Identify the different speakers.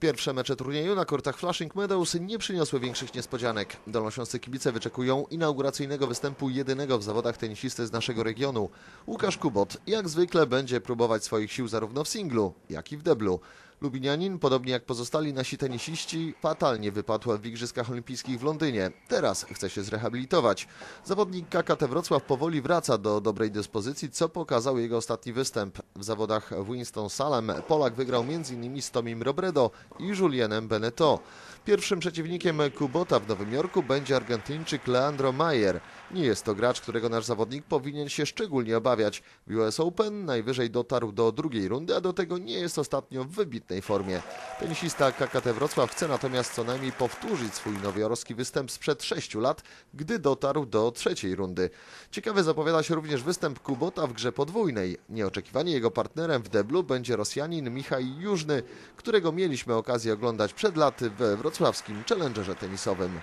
Speaker 1: Pierwsze mecze turnieju na kortach Flushing Meadows nie przyniosły większych niespodzianek. Dolnośląscy kibice wyczekują inauguracyjnego występu jedynego w zawodach tenisisty z naszego regionu. Łukasz Kubot jak zwykle będzie próbować swoich sił zarówno w singlu, jak i w deblu. Lubinianin, podobnie jak pozostali nasi tenisiści, fatalnie wypadł w Igrzyskach Olimpijskich w Londynie. Teraz chce się zrehabilitować. Zawodnik KKT Wrocław powoli wraca do dobrej dyspozycji, co pokazał jego ostatni występ. W zawodach w Winston-Salem Polak wygrał m.in. z Tomim Robredo i Julienem Beneteau. Pierwszym przeciwnikiem Kubota w Nowym Jorku będzie Argentyńczyk Leandro Mayer. Nie jest to gracz, którego nasz zawodnik powinien się szczególnie obawiać. W US Open najwyżej dotarł do drugiej rundy, a do tego nie jest ostatnio w wybitnej formie. Tenisista KKT Wrocław chce natomiast co najmniej powtórzyć swój nowojorski występ sprzed sześciu lat, gdy dotarł do trzeciej rundy. Ciekawy zapowiada się również występ Kubota w grze podwójnej. Nieoczekiwanie jego partnerem w deblu będzie Rosjanin Michał Jużny, którego mieliśmy okazję oglądać przed laty we wrocławskim challengerze tenisowym.